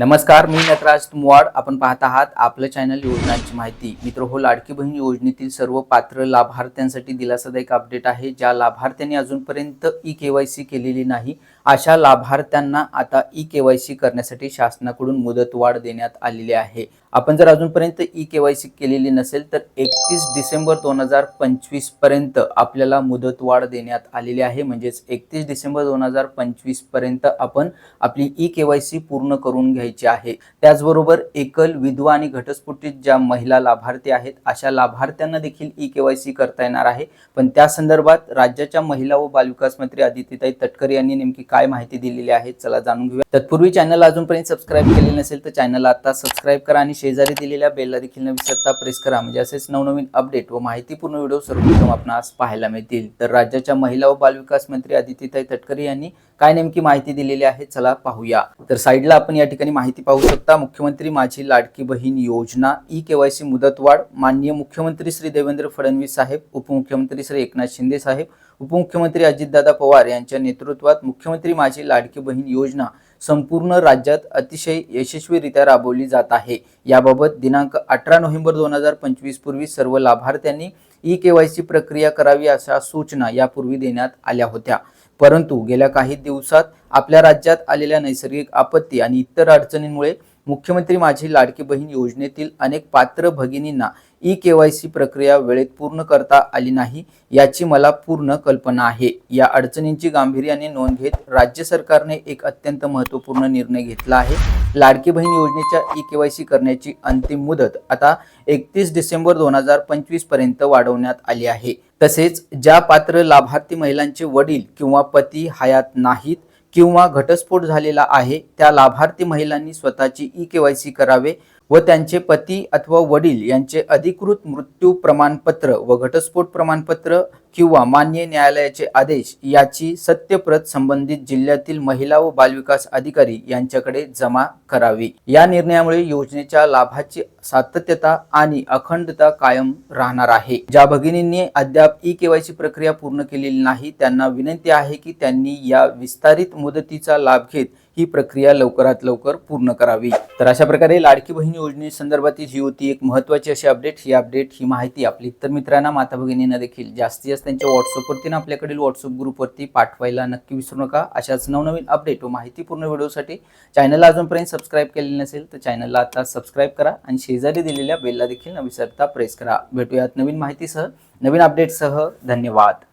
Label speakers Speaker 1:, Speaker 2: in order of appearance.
Speaker 1: नमस्कार मी नटराज तुमवाड. आपण पाहत आहात आपलं चॅनल योजनांची माहिती. मित्र हो लाडकी बहीण योजनेतील सर्व पात्र लाभार्थ्यांसाठी दिलासादायक अपडेट आहे ज्या लाभार्थ्यांनी अजूनपर्यंत ई के वाय सी केलेली नाही. अशा लाभार्थ्यांना आता ई के वाय सी करण्यासाठी शासनाकडून मुदतवाढ देण्यात आलेली आहे. आपण जर अजूनपर्यंत ई के वाय सी केलेली नसेल तर एकतीस डिसेंबर दोन हजार पंचवीसपर्यंत आपल्याला मुदतवाढ देण्यात आलेली आहे. म्हणजेच एकतीस डिसेंबर दोन हजार पंचवीसपर्यंत आपण आपली ई के वाय सी पूर्ण करून घ्यायची आहे. त्याचबरोबर एकल विधवा आणि घटस्फोटित ज्या महिला लाभार्थी आहेत अशा लाभार्थ्यांना देखील ई के वाय सी करता येणार आहे. पण त्या संदर्भात राज्याच्या महिला व बालविकास मंत्री आदित्यताई तटकरे यांनी नेमकी काय माहिती दिलेली आहे चला जाणून घेऊया. तत्पूर्वी चॅनल अजूनपर्यंत सबस्क्राईब केलेले नसेल तर चॅनल आता सबस्क्राईब करा आणि शेजारी दिलेल्या बेलला देखील न विसरता प्रेस करा. म्हणजे असेच नवनवीन अपडेट व माहितीपूर्ण व्हिडिओ सर्वप्रथम आपणास पाहायला मिळतील. तर राज्याच्या महिला व बालविकास मंत्री आदित्यताई तटकरे यांनी काय नेमकी माहिती दिलेली आहे चला पाहूया. तर साईडला आपण या ठिकाणी माहिती पाहू शकता मुख्यमंत्री माझी लाडकी बहीण योजना ई केवायसी मुदतवाढ माननीय मुख्यमंत्री श्री देवेंद्र फडणवीस साहेब उपमुख्यमंत्री श्री एकनाथ शिंदे साहेब उपमुख्यमंत्री अजितदादा पवार यांच्या नेतृत्वात मुख्यमंत्री माझी लाडकी बहीण योजना संपूर्ण राज्यात अतिशय यशस्वीरित्या राबवली जात आहे. याबाबत दिनांक अठरा नोव्हेंबर दोन हजार पंचवीस पूर्वी सर्व लाभार्थ्यांनी ई केवायसी प्रक्रिया करावी अशा सूचना यापूर्वी देण्यात आल्या होत्या. परंतु गेल्या काही दिवसात आपल्या राज्यात आलेल्या नैसर्गिक आपत्ती आणि इतर अडचणींमुळे मुख्यमंत्री माझी लाडकी बहीण योजनेतील अनेक पात्र भगिनींना ई के वाय सी प्रक्रिया वेळेत पूर्ण करता आली नाही याची मला पूर्ण कल्पना आहे. या अडचणींची गांभीर्याने नोंद घेत राज्य सरकारने एक अत्यंत महत्त्वपूर्ण निर्णय घेतला आहे. लाडकी बहीण योजनेच्या ई के वाय सी करण्याची अंतिम मुदत आता एकतीस डिसेंबर दोन हजार पंचवीसपर्यंत वाढवण्यात आली आहे. तसेच ज्या पात्र लाभार्थी महिलांचे वडील किंवा पती हयात नाहीत किंवा घटस्फोट झालेला आहे त्या लाभार्थी महिलांनी स्वतःची ई केवायसी करावे. व त्यांचे पती अथवा वडील यांचे अधिकृत मृत्यू प्रमाणपत्र व घटस्फोट प्रमाणपत्र किंवा मान्य न्यायालयाचे आदेश याची सत्यप्रत संबंधित जिल्ह्यातील महिला व बालविकास अधिकारी यांच्याकडे जमा करावी. या निर्णयामुळे योजनेच्या लाभाची सातत्यता आणि अखंडता कायम राहणार आहे. ज्या भगिनींनी अद्याप ई केवायसी प्रक्रिया पूर्ण केलेली नाही त्यांना विनंती आहे की त्यांनी या विस्तारित मुदतीचा लाभ घेत ही प्रक्रिया लवकरात लवकर पूर्ण करावी. तर अशा प्रकारे लाडकी बहीण योजनेसंदर्भातील ही होती एक महत्वाची अशी अपडेट ही अपडेट ही माहिती आपली. इतर मित्रांना माता भगिनींना देखील जास्तीत जास्त त्यांच्या व्हॉट्सअपवरती ना आपल्याकडील व्हॉट्सअप ग्रुपवरती पाठवायला नक्की विसरू नका. अशाच नवनवीन अपडेट व माहितीपूर्ण व्हिडिओसाठी चॅनलला अजूनपर्यंत सबस्क्राईब केलेले नसेल तर चॅनलला आता सबस्क्राईब करा आणि शेजारी दिलेल्या बेलला देखील न विसरता प्रेस करा. भेटूयात नवीन माहितीसह नवीन अपडेटसह धन्यवाद.